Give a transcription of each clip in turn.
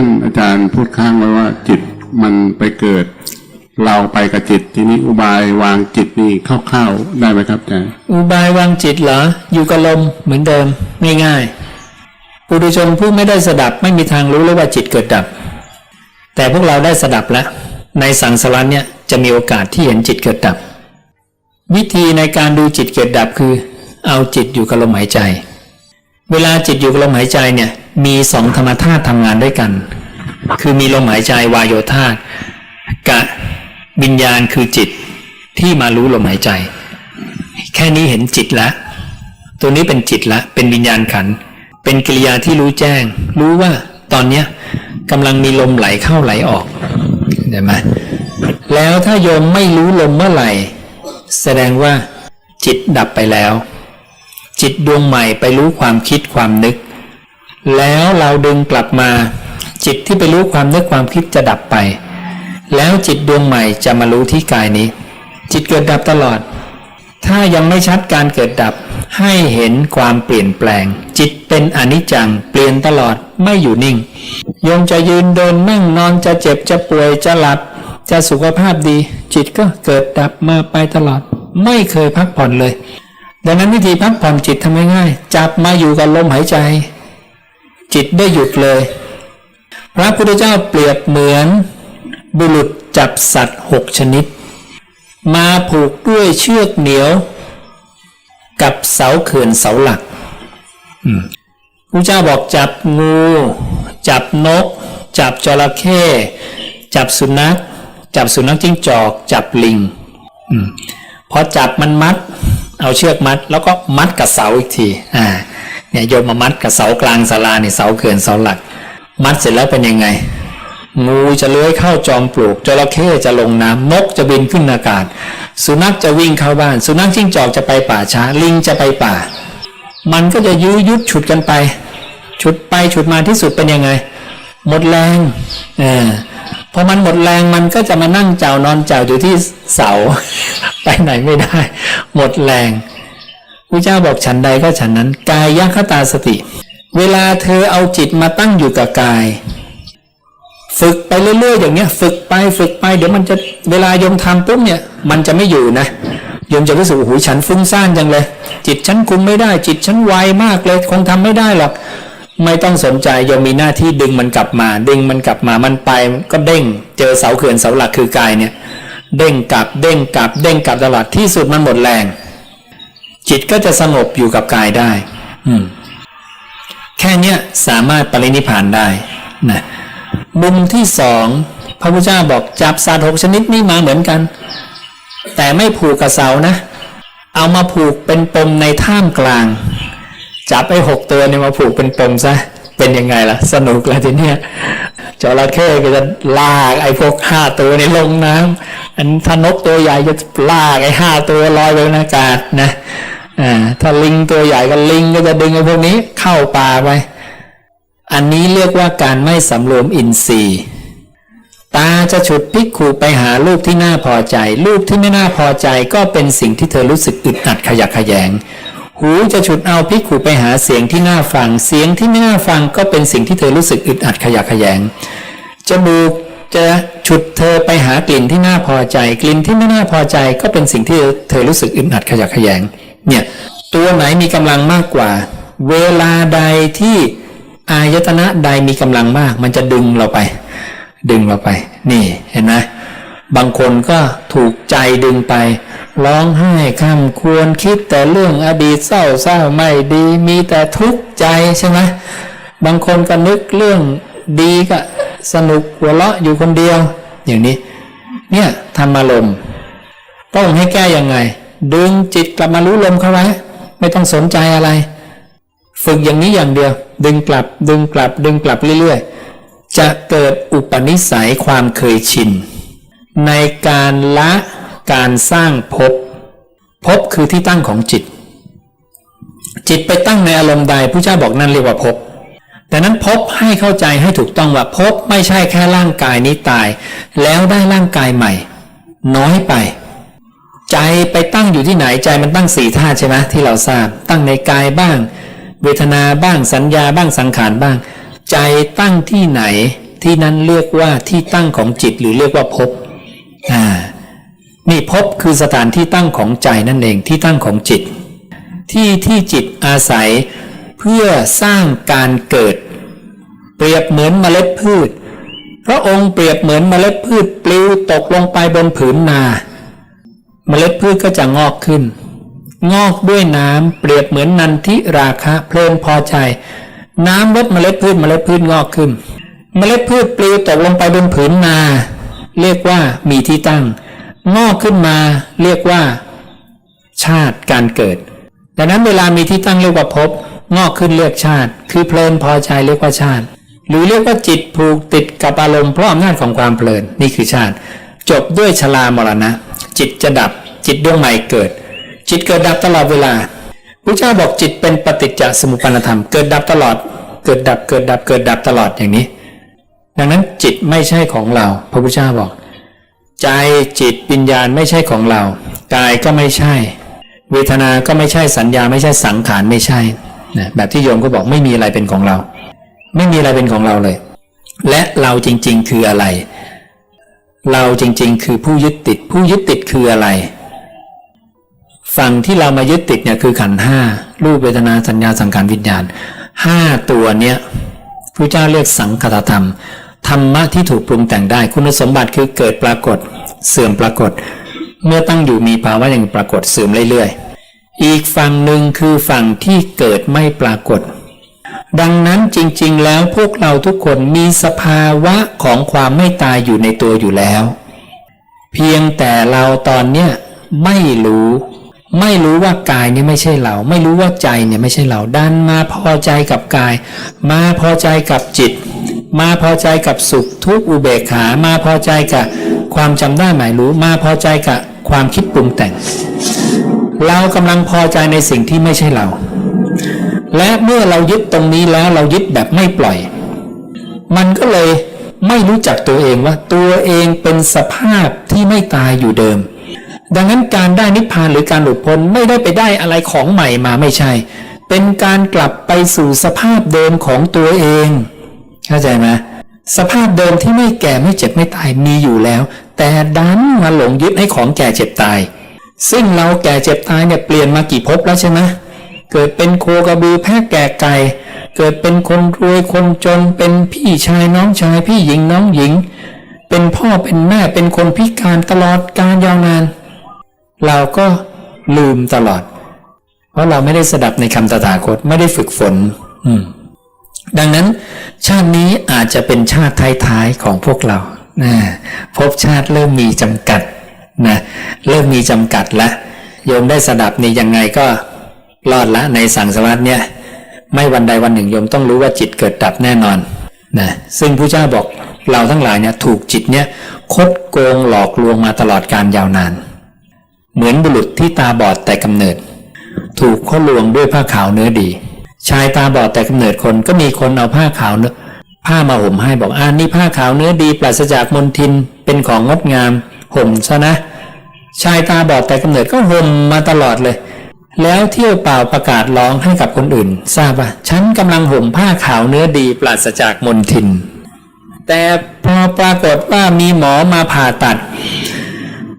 ท่านอาจารย์พูดข้างไว้ว่าจิตมันไปเกิด เราไปกับจิตทีนี้อุบายวางจิตนี่คร่าวๆได้ไหมครับอาจารย์อุบายวางจิตเหรอ อยู่กับลมเหมือนเดิมง่ายๆปุถุชนผู้ไม่ได้สดับไม่มีทางรู้เลยว่าจิตเกิดดับ แต่พวกเราได้สดับแล้ว ในสังสารเนี่ยจะมีโอกาสที่เห็นจิตเกิดดับ วิธีในการดูจิตเกิดดับคือ เอาจิตอยู่กับลมหายใจ เวลาจิตอยู่กับลมหายใจเนี่ย มีสองธรรมธาตุทำงานด้วยกัน คือมีลมหายใจวายโยธาตุกับวิญญาณคือจิตที่มารู้ลมหายใจ แค่นี้เห็นจิตแล้วตัวนี้เป็นจิตละ เป็นวิญญาณขัน เป็นกิริยาที่รู้แจ้ง รู้ว่าตอนเนี้ยกำลังมีลมไหลเข้าไหลออกเห็นไหมแล้วถ้าโยมไม่รู้ลมเมื่อไหร่ แสดงว่าจิตดับไปแล้ว จิตดวงใหม่ไปรู้ความคิดความนึก แล้วเราดึงกลับมา จิตที่ไปรู้ความนึกความคิดจะดับไป แล้วจิตดวงใหม่จะมารู้ที่กายนี้ จิตเกิดดับตลอด ถ้ายังไม่ชัดการเกิดดับ ให้เห็นความเปลี่ยนแปลง จิตเป็นอนิจจัง เปลี่ยนตลอดไม่อยู่นิ่งโยมจะยืนเดินนั่งนอนจะเจ็บจะป่วยจะหลับ จะสุขภาพดี จิตก็เกิดดับมาไปตลอด ไม่เคยพักผ่อนเลย ดังนั้นวิธีพักผ่อนจิตทำง่ายๆจับมาอยู่กับลมหายใจ จิตได้หยุดเลย พระพุทธเจ้าเปรียบเหมือนบุรุษจับสัตว์หกชนิด มาผูกด้วยเชือกเหนียว กับเสาเขื่อนเสาหลักพระเจ้าบอกจับงู จับนก จับจระเข้จับสุนัข จับสุนัขจิ้งจอก จับลิงอพอจับมันมัด เอาเชือกมัด แล้วก็มัดกับเสาอีกที อ่า เนี่ยโยมมามัดกับเสากลางศาลาเนี่ยเสาเขื่อนเสาหลัก มัดเสร็จแล้วเป็นยังไง งูจะเลื้อยเข้าจอมปลวกจระเข้จะลงน้ำนกจะบินขึ้นอากาศ สุนัขจะวิ่งเข้าบ้าน สุนัขจิ้งจอกจะไปป่าช้า ลิงจะไปป่า มันก็จะยื้อยุดฉุดกันไป ฉุดไปฉุดมาที่สุดเป็นยังไง หมดแรงเออพอมันหมดแรงมันก็จะมานั่งเจ้านอนเจ้าอยู่ที่เสา ไปไหนไม่ได้ หมดแรง พระเจ้าบอกฉันใดก็ฉันนั้น กายยัคตาสติ เวลาเธอเอาจิตมาตั้งอยู่กับกาย ฝึกไปเรื่อยๆอย่างเนี้ย ฝึกไปฝึกไป เดี๋ยวมันจะเวลาโยมทำปุ๊บเนี่ย มันจะไม่อยู่นะโยมจะรู้สึกโอ้โหฉันฟุ้งซ่านจังเลย จิตฉันคุมไม่ได้ จิตฉันไวมากเลย คงทำไม่ได้หรอกไม่ต้องสนใจโยมมีหน้าที่ดึงมันกลับมา ดึงมันกลับมามันไปก็เด้ง เจอเสาเขื่อนเสาหลักคือกายเนี่ย เด้งกลับเด้งกลับเด้งกลับตลอดที่สุดมันหมดแรง จิตก็จะสงบอยู่กับกายได้ อืม แค่เนี้ยสามารถปรินิพานได้นะมุมที่สองพระพุทธเจ้าบอกจับสัตว์หกชนิดนี้มาเหมือนกัน แต่ไม่ผูกกับเสานะ เอามาผูกเป็นปมในท่ามกลาง จับไอ้หกตัวเนี่ยมาผูกเป็นปมซะเป็นยังไงล่ะ สนุกแล้วทีเนี้ย จระเข้ก็จะลากไอ้พวกห้าตัวในลงน้ำอันถ้านกตัวใหญ่จะลากไอ้ห้าตัวลอยไปในอากาศนะอ่าถ้าลิงตัวใหญ่ก็ลิงก็จะดึงไอ้พวกนี้เข้าป่าไป อันนี้เรียกว่าการไม่สำรวมอินทรีย์ ตาจะฉุดพิกขูไปหารูปที่น่าพอใจ รูปที่ไม่น่าพอใจก็เป็นสิ่งที่เธอรู้สึกอึดอัดขยักขยแยง หูจะฉุดเอาพิกขูไปหาเสียงที่น่าฟัง เสียงที่ไม่น่าฟังก็เป็นสิ่งที่เธอรู้สึกอึดอัดขยักขยง จมูกจะฉุดเธอไปหากลิ่นที่น่าพอใจ กลิ่นที่ไม่น่าพอใจก็เป็นสิ่งที่เธอรู้สึกอึดอัดขยักขยง เนี่ยตัวไหนมีกำลังมากกว่า เวลาใดที่อายตนะใดมีกำลังมาก มันจะดึงเราไป ดึงเราไป นี่เห็นไหม บางคนก็ถูกใจดึงไป ร้องไห้ข้ามควรคิดแต่เรื่องอดีตเศร้าเศร้าไม่ดีมีแต่ทุกข์ใจใช่ไหมบางคนก็นึกเรื่องดีก็สนุกหัวเราะอยู่คนเดียว อย่างนี้ เนี่ยธรรมารมณ์ต้องให้แก้ยังไง ดึงจิตกลับมารู้ลมเข้าไว้ ไม่ต้องสนใจอะไร ฝึกอย่างนี้อย่างเดียว ดึงกลับดึงกลับดึงกลับเรื่อยๆ จะเกิดอุปนิสัยความเคยชิน ในการละการสร้างภพภพคือที่ตั้งของจิต จิตไปตั้งในอารมณ์ใดพระเจ้าบอกนั่นเรียกว่าภพแต่นั้นภพให้เข้าใจให้ถูกต้องว่าภพไม่ใช่แค่ร่างกายนี้ตาย แล้วได้ร่างกายใหม่ น้อยไป ใจไปตั้งอยู่ที่ไหนใจมันตั้งสี่ธาตุใช่ไหมที่เราทราบ ตั้งในกายบ้าง เวทนาบ้างสัญญาบ้างสังขารบ้าง ใจตั้งที่ไหนที่นั้นเรียกว่าที่ตั้งของจิตหรือเรียกว่าภพ อ่านี่ภพคือสถานที่ตั้งของใจนั่นเองที่ตั้งของจิต ที่ที่จิตอาศัยเพื่อสร้างการเกิด เปรียบเหมือนเมล็ดพืช พระองค์เปรียบเหมือนเมล็ดพืชปลิวตกลงไปบนผืนนา เมล็ดพืชก็จะงอกขึ้น งอกด้วยน้ำเปรียบเหมือนนันทิราคะเพลินพอใจ น้ำลดเมล็ดพืชเมล็ดพืชงอกขึ้น เมล็ดพืชปลิวตกลงไปบนผืนนา เรียกว่ามีที่ตั้ง งอกขึ้นมาเรียกว่า ชาติการเกิดดังนั้นเวลามีที่ตั้งเรียกว่าภพงอกขึ้นเรียกชาติ คือเพลินพอใจเรียกว่าชาติ หรือเรียกว่าจิตผูกติดกับอารมณ์เพราะอำนาจของความเพลินนี่คือชาติ จบด้วยชรามรณะ จิตจะดับ จิตดวงใหม่เกิด จิตเกิดดับตลอดเวลาพระเจ้าบอกจิตเป็นปฏิจจสมุปบาทธรรม เกิดดับตลอด เกิดดับเกิดดับเกิดดับตลอดอย่างนี้ ดังนั้นจิตไม่ใช่ของเรา พระพุทธเจ้าบอก ใจจิตวิญญาณไม่ใช่ของเรา กายก็ไม่ใช่ เวทนาก็ไม่ใช่สัญญาไม่ใช่สังขารไม่ใช่นะแบบที่โยมก็บอกไม่มีอะไรเป็นของเรา ไม่มีอะไรเป็นของเราเลย และเราจริง ๆ คืออะไร เราจริง ๆ คือผู้ยึดติด ผู้ยึดติดคืออะไร ฝั่งที่เรามายึดติดเนี่ยคือขันห้ารูปเวทนาสัญญาสังขารวิญญาณห้าตัวเนี้ยพระเจ้าเรียกสังคตธรรม ธรรมะที่ถูกปรุงแต่งได้คุณสมบัติคือเกิดปรากฏ เสื่อมปรากฏ เมื่อตั้งอยู่มีภาวะอย่างปรากฏเสื่อมเรื่อยๆ อีกฝั่งหนึ่งคือฝั่งที่เกิดไม่ปรากฏ ดังนั้นจริงๆ แล้วพวกเราทุกคนมีสภาวะของความไม่ตายอยู่ในตัวอยู่แล้ว เพียงแต่เราตอนเนี้ยไม่รู้ไม่รู้ว่ากายเนี่ยไม่ใช่เรา ไม่รู้ว่าใจเนี่ยไม่ใช่เราดันมาพอใจกับกาย มาพอใจกับจิต มาพอใจกับสุขทุกอุเบกขา มาพอใจกับความจำได้หมายรู้ มาพอใจกับความคิดปรุงแต่ง เรากำลังพอใจในสิ่งที่ไม่ใช่เรา และเมื่อเรายึดตรงนี้แล้วเรายึดแบบไม่ปล่อย มันก็เลยไม่รู้จักตัวเองว่าตัวเองเป็นสภาพที่ไม่ตายอยู่เดิม ดังนั้นการได้นิพพานหรือการหลุดพ้นไม่ได้ไปได้อะไรของใหม่มาไม่ใช่ เป็นการกลับไปสู่สภาพเดิมของตัวเอง เข้าใจไหมสภาพเดิมที่ไม่แก่ไม่เจ็บไม่ตายมีอยู่แล้ว แต่ดันมาหลงยึดให้ของแก่เจ็บตาย ซึ่งเราแก่เจ็บตายเนี่ยเปลี่ยนมากี่ภพแล้วใช่ไหมเกิดเป็นโคกระบือแพะแก่ไก่เกิดเป็นคนรวยคนจนเป็นพี่ชายน้องชายพี่หญิงน้องหญิง เป็นพ่อเป็นแม่เป็นคนพิการตลอดการยาวนาน เราก็ลืมตลอด เพราะเราไม่ได้สดับในคำตถาคตไม่ได้ฝึกฝน อืม ดังนั้นชาตินี้อาจจะเป็นชาติท้ายๆของพวกเรานะภพชาติเริ่มมีจำกัดนะเริ่มมีจำกัดแล้วโยมได้สดับนี่ยังไงก็รอดละในสังสารวัฏเนี่ยไม่วันใดวันหนึ่งโยมต้องรู้ว่าจิตเกิดดับแน่นอนนะซึ่งพระเจ้าบอกเราทั้งหลายเนี่ยถูกจิตเนี่ยคดโกงหลอกลวงมาตลอดการยาวนาน เหมือนบุรุษที่ตาบอดแต่กำเนิด ถูกเขาลวงด้วยผ้าขาวเนื้อดี ชายตาบอดแต่กำเนิดคนก็มีคนเอาผ้าขาวเนื้อผ้ามาห่มให้บอกอ่านี่ผ้าขาวเนื้อดีปราศจากมลทินเป็นของงดงามห่มซะนะ ชายตาบอดแต่กำเนิดก็ห่มมาตลอดเลย แล้วเที่ยวเปล่าประกาศร้องให้กับคนอื่น ทราบว่าฉันกำลังห่มผ้าขาวเนื้อดีปราศจากมลทิน แต่พอปรากฏว่ามีหมอมาผ่าตัด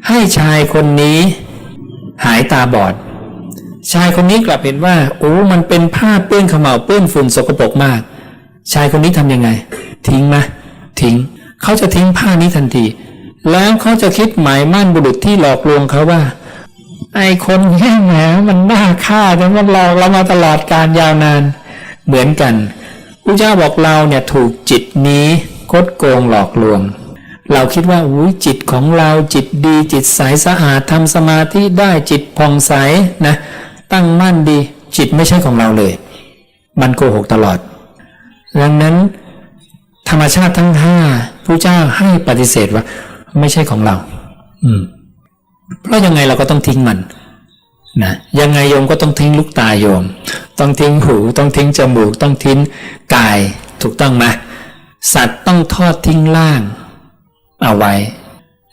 ให้ชายคนนี้ หายตาบอด ชายคนนี้กลับเห็นว่าโอ้มันเป็นผ้าเปื้อนขมเหลาเปื้อนฝุ่นสกปรกมาก ชายคนนี้ทำยังไง ทิ้งไหมทิ้งเขาจะทิ้งผ้านี้ทันที แล้วเขาจะคิดหมายมั่นบุรุษที่หลอกลวงเขาว่า ไอ้คนแง่แหมมันน่าฆ่าจนมันหลอกเรามาตลอดการยาวนาน เหมือนกันพระเจ้าบอกเราเนี่ยถูกจิตนี้คดโกงหลอกลวง เราคิดว่าอุ้ยจิตของเราจิตดีจิตใสสะอาดทำสมาธิได้จิตผ่องใสนะ ตั้งมั่นดี จิตไม่ใช่ของเราเลย มันโกหกตลอด ดังนั้น ธรรมชาติทั้งห้าพระเจ้าให้ปฏิเสธว่า ไม่ใช่ของเรา อืม เพราะยังไงเราก็ต้องทิ้งมันนะยังไงโยมก็ต้องทิ้งลูกตาโยม ต้องทิ้งหู ต้องทิ้งจมูก ต้องทิ้งกาย ถูกต้องไหมสัตว์ต้องทอดทิ้งล่าง เอาไว้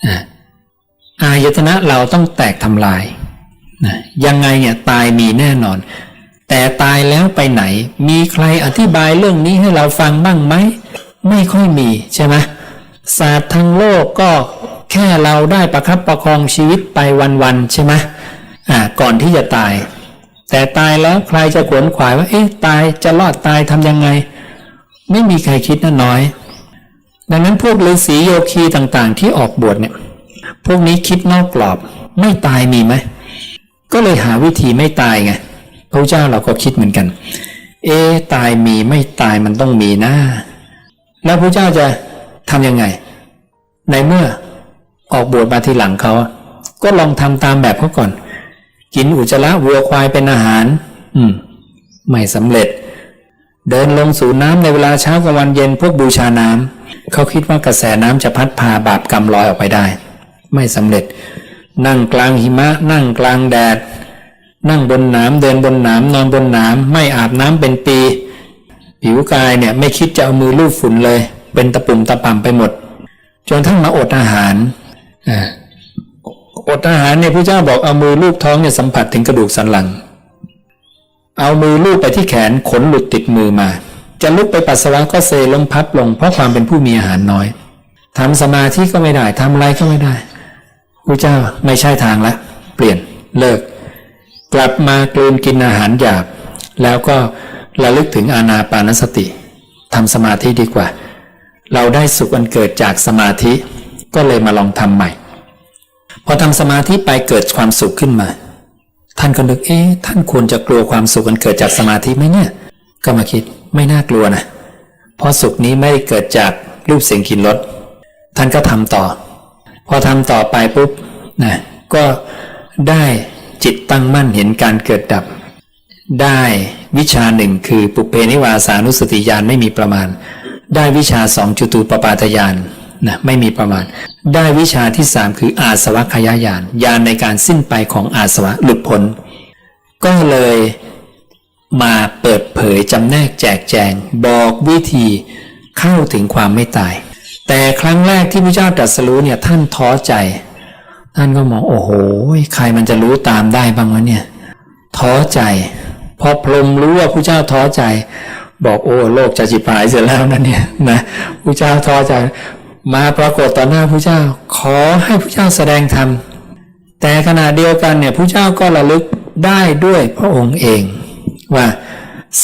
อะอายตนะเราต้องแตกทำลาย นะยังไงเนี่ยตายมีแน่นอน แต่ตายแล้วไปไหน มีใครอธิบายเรื่องนี้ให้เราฟังบ้างไหม ไม่ค่อยมีใช่ไหมศาสตร์ทางโลกก็แค่เราได้ประคับประคองชีวิตไปวันๆใช่ไหมอ่าก่อนที่จะตาย แต่ตายแล้วใครจะขวนขวายว่า เอ๊ะตายจะรอดตายทำยังไง ไม่มีใครคิดนะน้อย ดังนั้นพวกฤาษีโยคีต่างๆ ที่ออกบวชเนี่ย พวกนี้คิดนอกกรอบ ไม่ตายมีไหม ก็เลยหาวิธีไม่ตายไงพระเจ้าเราก็คิดเหมือนกัน เอะตายมีไม่ตายมันต้องมีนะแล้วพระเจ้าจะทำยังไง ในเมื่อออกบวชมาทีหลังเขา ก็ลองทำตามแบบเขาก่อน กินอุจจาระวัวควายเป็นอาหาร อืม ไม่สำเร็จ เดินลงสู่น้ำในเวลาเช้ากับวันเย็นพวกบูชาน้ำเขาคิดว่ากระแสน้ำจะพัดพาบาปกรรมลอยออกไปได้ ไม่สำเร็จ นั่งกลางหิมะ นั่งกลางแดด นั่งบนหนามเดินบนหนามนอนบนหนามไม่อาบน้ำเป็นปี ผิวกายเนี่ยไม่คิดจะเอามือลูบฝุ่นเลย เป็นตะปุ่มตะป่ำไปหมด จนทั้งมาอดอาหารอ่าอดอาหารเนี่ยพระเจ้าบอกเอามือลูบท้องเนี่ยสัมผัสถึงกระดูกสันหลัง เอามือลูบไปที่แขนขนหลุดติดมือมา จะลุกไปปัสสาวะก็เซล้มพับลง เพราะความเป็นผู้มีอาหารน้อยทำสมาธิก็ไม่ได้ทำอะไรก็ไม่ได้ พระเจ้าไม่ใช่ทางละ เปลี่ยนเลิก กลับมากลืนกินอาหารหยาบ แล้วก็ระลึกถึงอานาปานสติทำสมาธิดีกว่า เราได้สุขอันเกิดจากสมาธิก็เลยมาลองทำใหม่ พอทำสมาธิไปเกิดความสุขขึ้นมา ท่านก็นึกเอ๊ะท่านควรจะกลัวความสุขอันเกิดจากสมาธิไหมเนี่ย ก็มาคิดไม่น่ากลัวนะเพราะสุขนี้ไม่ได้เกิดจากรูปเสียงกลิ่นรสท่านก็ทำต่อ พอทำต่อไปปุ๊บนะก็ได้จิตตั้งมั่นเห็นการเกิดดับ ได้วิชาหนึ่งคือปุเพนิวาสานุสติญาณไม่มีประมาณ ได้วิชาสองจุตูปปาทญาณนะไม่มีประมาณ ได้วิชาที่สามคืออาสวัคยายานญาณในการสิ้นไปของอาสวะหลุดพ้น ก็เลยมาเปิดเผยจำแนกแจกแจง บอกวิธีเข้าถึงความไม่ตาย แต่ครั้งแรกที่พระเจ้าตรัสรู้เนี่ยท่านท้อใจ ท่านก็มองโอ้โหใครมันจะรู้ตามได้บ้างวะเนี่ยท้อใจพอพรมรู้ว่าผู้เจ้าท้อใจ บอกโอ้โลกจะจิบหายเสร็จแล้วนะเนี่ยนะผู้เจ้าท้อใจ มาปรากฏต่อหน้าผู้เจ้า ขอให้ผู้เจ้าแสดงธรรมแต่ขณะเดียวกันเนี่ยผู้เจ้าก็ระลึกได้ด้วยพระองค์เอง ว่า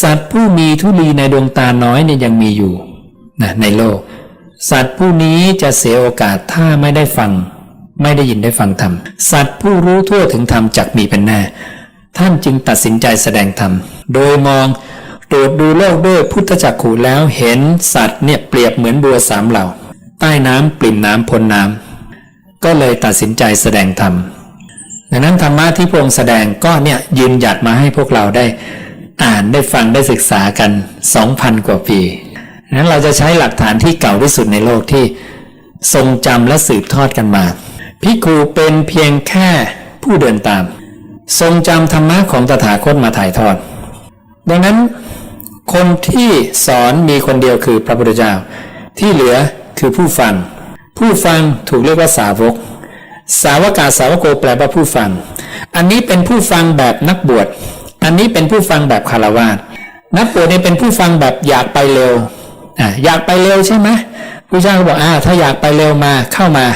สัตว์ผู้มีทุลีในดวงตาน้อยเนี่ยยังมีอยู่นะในโลก สัตว์ผู้นี้จะเสียโอกาสถ้าไม่ได้ฟัง ไม่ได้ยินได้ฟังธรรม สัตว์ผู้รู้ทั่วถึงธรรมจักมีเป็นแน่ ท่านจึงตัดสินใจแสดงธรรม โดยมองตรวจดูโลกด้วยพุทธจักขุแล้วเห็นสัตว์เนี่ยเปรียบเหมือนบัวสามเหล่า ใต้น้ำปริ่มน้ำพ้นน้ำก็เลยตัดสินใจแสดงธรรมดังนั้นธรรมะที่พระองค์แสดงก็เนี่ยยืนหยัดมาให้พวกเราได้ อ่านได้ฟังได้ศึกษากัน 2,000 กว่าปี นั้นเราจะใช้หลักฐานที่เก่าที่สุดในโลกที่ทรงจำและสืบทอดกันมาพิกคูเป็นเพียงแค่ผู้เดินตาม ทรงจำธรรมะของตถาคตมาถ่ายทอด ดังนั้นคนที่สอนมีคนเดียวคือพระพุทธเจ้า ที่เหลือคือผู้ฟัง ผู้ฟังถูกเรียกว่าสาวก สาวกาสาวโกแปลว่าผู้ฟัง อันนี้เป็นผู้ฟังแบบนักบวช อันนี้เป็นผู้ฟังแบบคารวาสนักบวชเนี่ยเป็นผู้ฟังแบบอยากไปเร็ว อะอยากไปเร็วใช่ไหมผู้เจ้าก็บอกอ่าถ้าอยากไปเร็วมาเข้ามา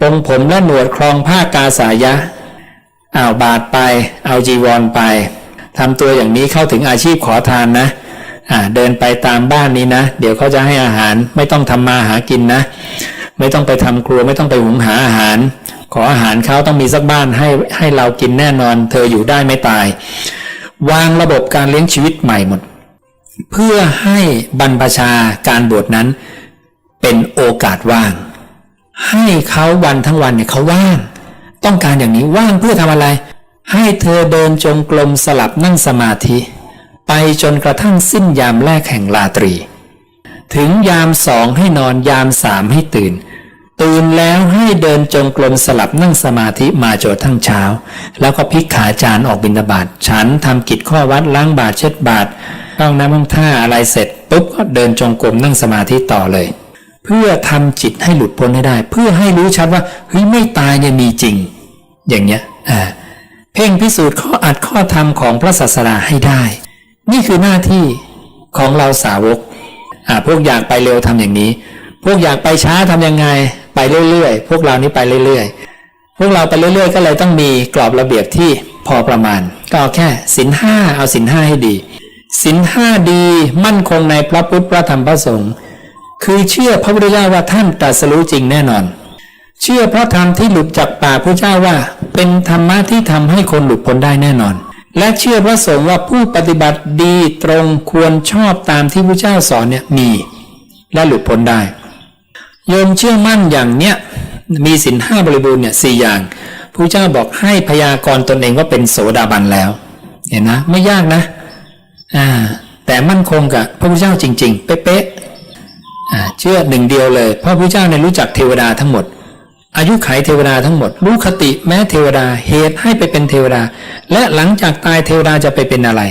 ปงผมและหนวดครองผ้ากาสายะอ้าบาทไป เอาจีวรไปทำตัวอย่างนี้เข้าถึงอาชีพขอทานนะอ่าเดินไปตามบ้านนี้นะ เดี๋ยวเขาจะให้อาหารไม่ต้องทำมาหากินนะ ไม่ต้องไปทำครัวไม่ต้องไปหุงหาอาหาร ขออาหารเขาต้องมีสักบ้านให้ให้เรากินแน่นอน เธออยู่ได้ไม่ตาย วางระบบการเลี้ยงชีวิตใหม่หมด เพื่อให้บรรพชาการบวชนั้นเป็นโอกาสว่าง ให้เขาวันทั้งวันเนี่ยเขาว่าง ต้องการอย่างนี้ว่างเพื่อทำอะไร ให้เธอเดินจงกรมสลับนั่งสมาธิ ไปจนกระทั่งสิ้นยามแรกแห่งราตรี ถึงยามสองให้นอนยามสามให้ตื่น ตื่นแล้วให้เดินจงกรมสลับนั่งสมาธิมาจนทั้งเช้า แล้วก็พลิกขาจานออกบิณฑบาตฉันทำกิจข้อวัดล้างบาตรเช็ดบาตร เข้าน้ำห้องท่าอะไรเสร็จปุ๊บก็เดินจงกรมนั่งสมาธิต่อเลย เพื่อทำจิตให้หลุดพ้นให้ได้ เพื่อให้รู้ชัดว่าเฮ้ยไม่ตายเนี่ยมีจริง อย่างเงี้ยอ่าเพ่งพิสูจน์ข้ออัดข้อธรรมของพระศาสดาให้ได้ นี่คือหน้าที่ของเราสาวกอ่าพวกอยากไปเร็วทำอย่างนี้ พวกอยากไปช้าทำยังไง ไปเรื่อยๆ พวกเรานี่ไปเรื่อยๆ พวกเราไปเรื่อยๆ ก็เลยต้องมีกรอบระเบียบที่พอประมาณ ก็เอาแค่สินห้าเอาสินห้าให้ดี สินห้าดีมั่นคงในพระพุทธพระธรรมพระสงฆ์คือเชื่อพระพุทธเจ้าว่าท่านตรัสรู้จริงแน่นอน เชื่อพระธรรมที่หลุดจากปากพระเจ้าว่า เป็นธรรมะที่ทำให้คนหลุดพ้นได้แน่นอน และเชื่อพระสงฆ์ว่าผู้ปฏิบัติดีตรงควรชอบตามที่พระเจ้าสอนเนี่ยมี และหลุดพ้นได้โยมเชื่อมั่นอย่างเนี้ยมีสินห้าบริบูรณ์เนี่ยสี่อย่างพระเจ้าบอกให้พยากรณ์ตนเองว่าเป็นโสดาบันแล้ว เห็นนะ ไม่ยากนะ อ่าแต่มั่นคงกับพระพุทธเจ้าจริง ๆ เป๊ะๆอ่าเชื่อหนึ่งเดียวเลยพระพุทธเจ้าเนี่ยรู้จักเทวดาทั้งหมด อายุไขเทวดาทั้งหมด รู้คติแม้เทวดาเหตุให้ไปเป็นเทวดา และหลังจากตายเทวดาจะไปเป็นอะไร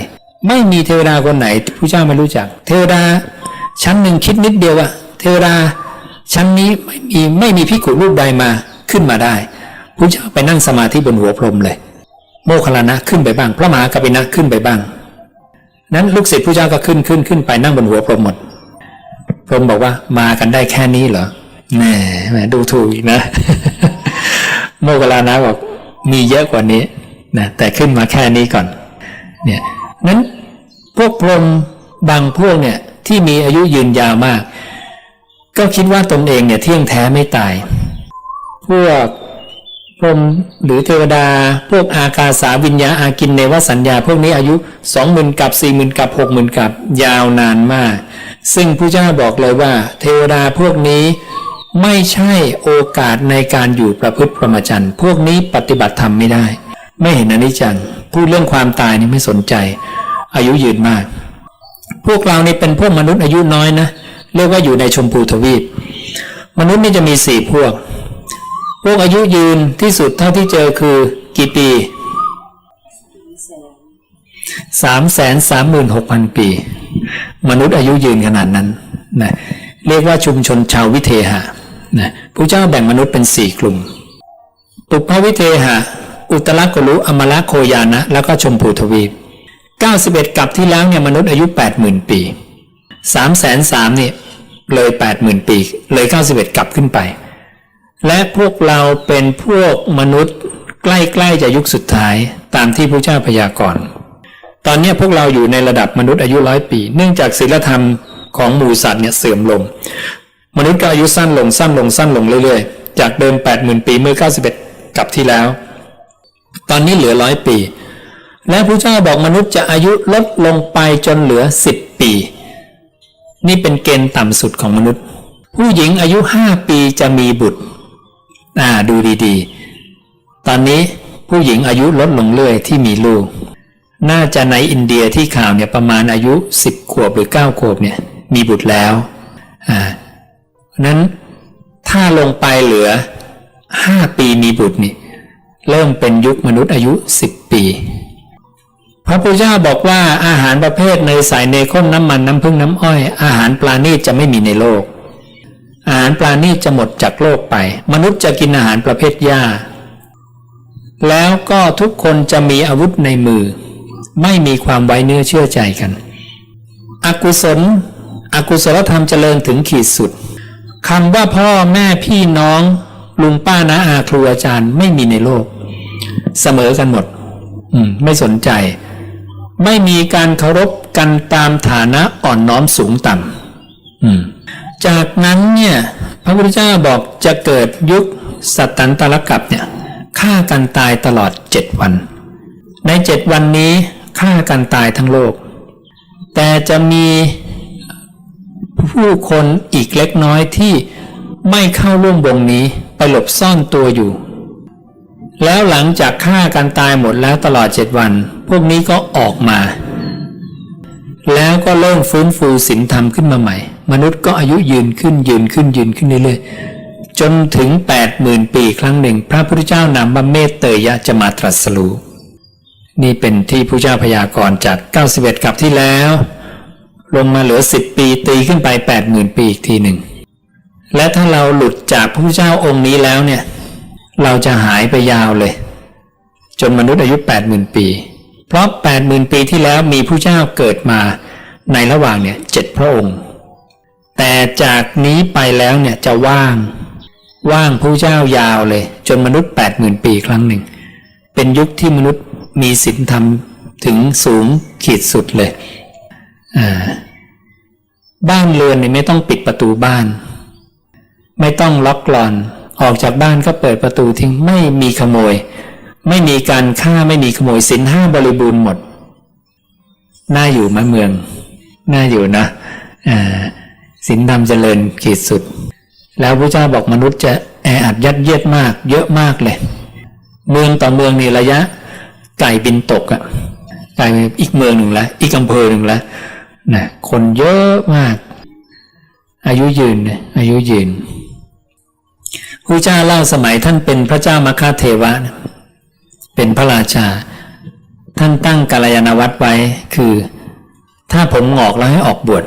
ไม่มีเทวดาคนไหนพระเจ้าไม่รู้จัก เทวดา ชั้นหนึ่งคิดนิดเดียวว่าเทวดา ชั้นนี้ไม่มีไม่มีพิกุรูปใดมาขึ้นมาได้พระเจ้าไปนั่งสมาธิบนหัวพรหมเลย โมคคัลลานะขึ้นไปบ้าง พระมหากปินะขึ้นไปบ้าง นั้นลูกศิษย์พระเจ้าก็ขึ้นขึ้นขึ้นไปนั่งบนหัวพรหมหมด พรหมบอกว่ามากันได้แค่นี้เหรอแหมแหมดูถูกอีกนะ โมคคัลลานะบอกมีเยอะกว่านี้นะแต่ขึ้นมาแค่นี้ก่อน เนี่ยนั้นพวกพรหมบางพวกเนี่ยที่มีอายุยืนยาวมาก ก็คิดว่าตนเองเนี่ยเที่ยงแท้ไม่ตาย พวก พรมหรือเทวดา พวกอากาสาวิญญาอากินเนวสัญญา พวกนี้อายุสองหมื่นกับสี่หมื่นกับหกหมื่นกับยาวนานมาก ซึ่งพระเจ้าบอกเลยว่า เทวดาพวกนี้ไม่ใช่โอกาสในการอยู่ประพฤติพรหมจรรย์ พวกนี้ปฏิบัติธรรมไม่ได้ ไม่เห็นอนิจจังพูดเรื่องความตายนี่ไม่สนใจ อายุยืนมาก พวกเรานี่เป็นพวกมนุษย์อายุน้อยนะเรียกว่าอยู่ในชมพูทวีป มนุษย์นี่จะมีสี่พวก พวกอายุยืนที่สุดเท่าที่เจอคือกี่ปีสามแสนสามหมื่นหกพันปี มนุษย์อายุยืนขนาดนั้นนะเรียกว่าชุมชนชาววิเทหะนะพระเจ้าแบ่งมนุษย์เป็นสี่กลุ่ม ปุพพวิเทหะ อุตรกุลุอมละโคยานะ แล้วก็ชมพูทวีป91กับที่แล้วเนี่ยมนุษย์อายุ 80,000 ปี3 3 0 0 0นี่เลย 80,000 ปี เลย 91กับขึ้นไป และพวกเราเป็นพวกมนุษย์ ใกล้ๆจะยุคสุดท้ายตามที่พระเจ้าพยากรณ์ตอนนี้พวกเราอยู่ในระดับมนุษย์อายุร้อยปี เนื่องจากศีลธรรมของหมู่สัตว์เนี่ยเสื่อมลง มนุษย์ก็อายุสั้นลงสั้นลงสั้นลงเรื่อยๆ จากเดิม 80,000 ปีเมื่อ 91กับที่แล้ว ตอนนี้เหลือร้อยปี และพระเจ้าบอกมนุษย์จะอายุลดลงไปจนเหลือสิบปี นี่เป็นเกณฑ์ต่ำสุดของมนุษย์ ผู้หญิงอายุห้าปีจะมีบุตร อ่าดูดีๆ ตอนนี้ผู้หญิงอายุลดลงเรื่อยที่มีลูก น่าจะในอินเดียที่ข่าวเนี่ยประมาณอายุสิบขวบหรือเก้าขวบเนี่ยมีบุตรแล้วอ่านั้นถ้าลงไปเหลือห้าปีมีบุตรนี่เริ่มเป็นยุคมนุษย์อายุสิบปี พระพุทธเจ้าบอกว่าอาหารประเภทเนยใสเนยข้นน้ำมันน้ำผึ้งน้ำอ้อย อาหารปลาณีตจะไม่มีในโลก อาหารปลาณีตจะหมดจากโลกไป มนุษย์จะกินอาหารประเภทหญ้า แล้วก็ทุกคนจะมีอาวุธในมือ ไม่มีความไว้เนื้อเชื่อใจกัน อกุศล อกุศลธรรมเจริญถึงขีดสุดคำว่าพ่อแม่พี่น้องลุงป้านาอาครูอาจารย์ไม่มีในโลก เสมอกันหมด อืม ไม่สนใจ ไม่มีการเคารพกันตามฐานะอ่อนน้อมสูงต่ำอืม จากนั้นเนี่ยพระพุทธเจ้าบอกจะเกิดยุคสัตตันตรกับเนี่ยฆ่ากันตายตลอดเจ็ดวัน ในเจ็ดวันนี้ฆ่ากันตายทั้งโลก แต่จะมีผู้คนอีกเล็กน้อยที่ไม่เข้าร่วมวงนี้ไปหลบซ่อนตัวอยู่ แล้วหลังจากฆ่ากันตายหมดแล้วตลอดเจ็ดวัน พวกนี้ก็ออกมา แล้วก็เริ่มฟื้นฟูศีลธรรมขึ้นมาใหม่ มนุษย์ก็อายุยืนขึ้นยืนขึ้นยืนขึ้นเรื่อยๆจนถึงแปดหมื่นปีครั้งหนึ่ง พระพุทธเจ้านามบัมเมตเตยยะจะมาตรัสรู้นี่เป็นที่พระเจ้าพยากรณ์จาก 91 กับที่แล้ว ลงมาเหลือ 10 ปีตีขึ้นไป 80,000 ปีอีกทีหนึ่ง และถ้าเราหลุดจากพระพุทธเจ้าองค์นี้แล้วเนี่ย เราจะหายไปยาวเลย จนมนุษย์อายุ 80,000 ปี เพราะ 80,000 ปีที่แล้วมีผู้เจ้าเกิดมาในระหว่างเนี่ยเจ็ดพระองค์ แต่จากนี้ไปแล้วเนี่ยจะว่าง ว่างผู้เจ้ายาวเลย จนมนุษย์แปดหมื่นปีครั้งหนึ่ง เป็นยุคที่มนุษย์มีศีลธรรมถึงสูงขีดสุดเลยอ่าบ้านเรือนเนี่ยไม่ต้องปิดประตูบ้าน ไม่ต้องล็อกกลอน ออกจากบ้านก็เปิดประตูทิ้งไม่มีขโมย ไม่มีการฆ่าไม่มีขโมยสินห้าบริบูรณ์หมด น่าอยู่มะเมือง น่าอยู่นะอ่า สินธรรมเจริญขีดสุด แล้วพระเจ้าบอกมนุษย์จะแออัดยัดเยียดมาก เยอะมากเลย เมืองต่อเมืองนี่ระยะ ไก่บินตกอะไก่อีกเมืองหนึ่งล้วอีกอำเภอหนึ่งล้วนะคนเยอะมาก อายุยืนเนี่ยอายุยืนพระเจ้าเล่าสมัยท่านเป็นพระเจ้ามัคาเทวะนะเป็นพระราชา ท่านตั้งกาลยานวัตรไว้คือ ถ้าผมงอกแล้วให้ออกบวช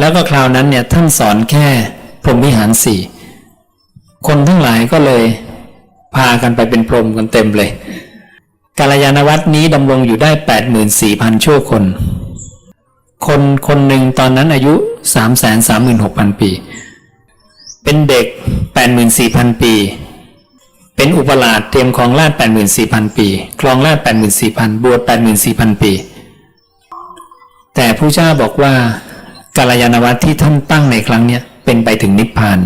แล้วก็คราวนั้นเนี่ยท่านสอนแค่พรหมวิหารสี่คนทั้งหลายก็เลยพากันไปเป็นพรหมกันเต็มเลย กาลยานวัตนี้ดำรงอยู่ได้แปดหมื่นสี่พันชั่วคน คนคนหนึ่งตอนนั้นอายุสามแสนสามหมื่นหกพันปี เป็นเด็กแปดหมื่นสี่พันปี เป็นอุปราชเตรียมครองราชแปดหมื่นสี่พันปี ครองราชแปดหมื่นสี่พันบวชแปดหมื่นสี่พันปี แต่ผู้เจ้าบอกว่า กาลยานวัตรที่ท่านตั้งในครั้งเนี้ยเป็นไปถึงนิพพาน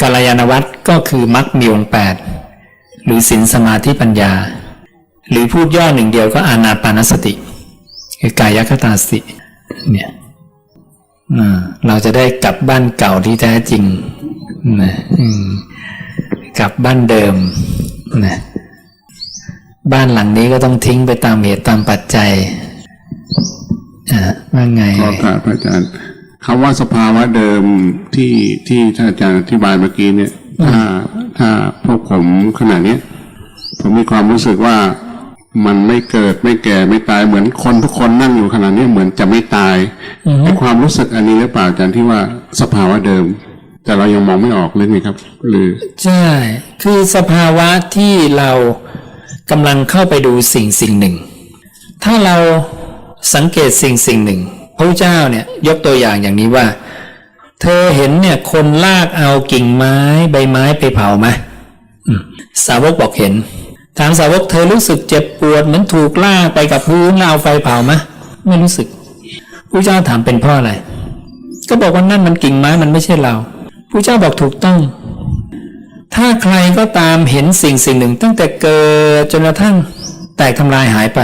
กาลยานวัตรก็คือมรรคมีองแปดหรือศีลสมาธิปัญญา หรือพูดย่อหนึ่งเดียวก็อานาปานสติ คือกายคตาสติเนี่ยเราจะได้กลับบ้านเก่าที่แท้จริงนะกลับบ้านเดิมนะบ้านหลังนี้ก็ต้องทิ้งไปตามเหตุตามปัจจัย ว่าไงขอกราบพระอาจารย์คำว่าสภาวะเดิมที่ที่ท่านอาจารย์อธิบายเมื่อกี้เนี่ย ถ้าถ้าพวกผมขณะเนี้ยผมมีความรู้สึกว่ามันไม่เกิดไม่แก่ไม่ตายเหมือนคนทุกคนนั่งอยู่ขณะเนี้ยเหมือนจะไม่ตายอือฮึไอความรู้สึกอันนี้หรือเปล่าอาจารย์ที่ว่าสภาวะเดิม แต่เรายังมองไม่ออกเลยไหมครับ หรือใช่คือสภาวะที่เรากำลังเข้าไปดูสิ่งสิ่งหนึ่ง ถ้าเรา สังเกตสิ่งสิ่งหนึ่ง พระเจ้าเนี่ยยกตัวอย่างอย่างนี้ว่า เธอเห็นเนี่ยคนลากเอากิ่งไม้ใบไม้ไปเผาไหมสาวกบอกเห็น ถามสาวกเธอรู้สึกเจ็บปวดเหมือนถูกลากไปกับพื้นแล้วเอาไฟเผาไหมไม่รู้สึกพระเจ้าถามเป็นเพราะอะไร ก็บอกว่านั่นมันกิ่งไม้มันไม่ใช่เราพระเจ้าบอกถูกต้อง ถ้าใครก็ตามเห็นสิ่งสิ่งหนึ่ง ตั้งแต่เกิดจนกระทั่งแตกทำลายหายไป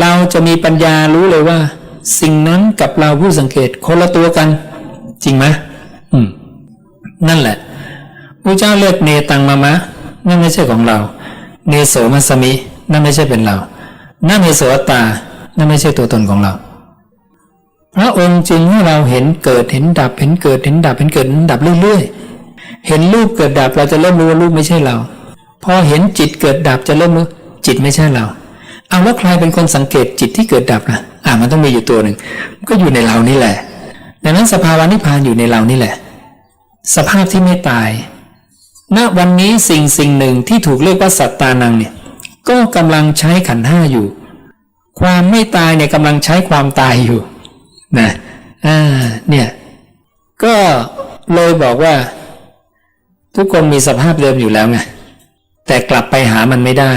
เราจะมีปัญญารู้เลยว่า สิ่งนั้นกับเราผู้สังเกตคนละตัวกัน จริงไหมอืม นั่นแหละพระเจ้าเลือกเนตังมามะ นั่นไม่ใช่ของเรา เนโสมัสมิ นั่นไม่ใช่เป็นเรานั่นเนโสอัตตา นั่นไม่ใช่ตัวตนของเรา พระองค์จึงให้เราเห็นเกิดเห็นดับ เห็นเกิดเห็นดับเห็นเกิดเห็นดับเรื่อยๆ เห็นรูปเกิดดับเราจะเริ่มรู้ว่ารูปไม่ใช่เรา พอเห็นจิตเกิดดับจะเริ่มรู้จิตไม่ใช่เรา เอาแล้วใครเป็นคนสังเกตจิตที่เกิดดับล่ะ อ่ามันต้องมีอยู่ตัวหนึ่งก็อยู่ในเรานี่แหละดังนั้นสภาวะนิพพานอยู่ในเรานี่แหละ สภาพที่ไม่ตาย ณวันนี้สิ่งสิ่งหนึ่งที่ถูกเรียกว่าสัตตานังเนี่ยก็กำลังใช้ขันห้าอยู่ ความไม่ตายเนี่ยกำลังใช้ความตายอยู่นะอ่าเนี่ยก็เลยบอกว่า ทุกคนมีสภาพเดิมอยู่แล้วไงแต่กลับไปหามันไม่ได้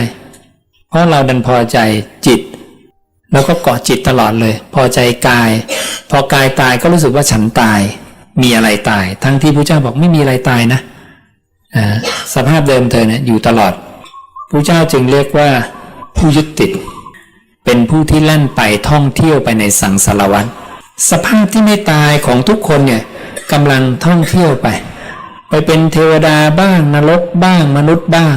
เพราะเราดันพอใจจิต แล้วก็เกาะจิตตลอดเลย พอใจกาย พอกายตายก็รู้สึกว่าฉันตาย มีอะไรตาย ทั้งที่พระเจ้าบอกไม่มีอะไรตายนะสภาพเดิมเธอเนี่ยอยู่ตลอดพระเจ้าจึงเรียกว่าผู้ยึดติด เป็นผู้ที่แล่นไปท่องเที่ยวไปในสังสารวัฏสภาพที่ไม่ตายของทุกคนเนี่ยกำลังท่องเที่ยวไป ไปเป็นเทวดาบ้างนรกบ้างมนุษย์บ้าง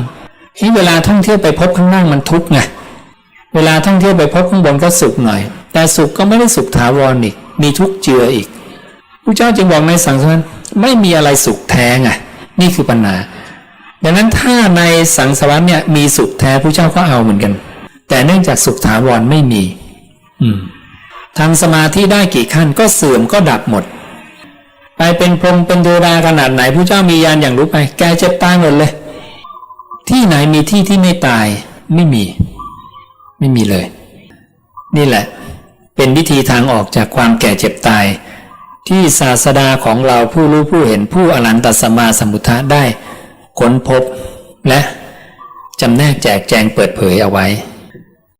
ที่เวลาท่องเที่ยวไปพบข้างล่างมันทุกข์ไงเวลาท่องเที่ยวไปพบข้างบนก็สุขหน่อย แต่สุขก็ไม่ได้สุขถาวรอีก มีทุกข์เจืออีกพระเจ้าจึงบอกในสังสารไม่มีอะไรสุขแท้ไงนี่คือปัญหาดังนั้นถ้าในสังสารเนี่ยมีสุขแท้พระเจ้าก็เอาเหมือนกัน แต่เนื่องจากสุขถาวรไม่มี อืมทำสมาธิได้กี่ขั้นก็เสื่อมก็ดับหมด ไปเป็นพรหมเป็นเทวดาขนาดไหนพระเจ้ามียานอย่างรู้ไป แกเจ็บตายหมดเลย ที่ไหนมีที่ที่ไม่ตายไม่มี ไม่มีเลย นี่แหละ เป็นวิธีทางออกจากความแก่เจ็บตาย ที่ศาสดาของเราผู้รู้ผู้เห็นผู้อรันตสัมมาสัมพุทธะได้ค้นพบและจำแนกแจกแจงเปิดเผยเอาไว้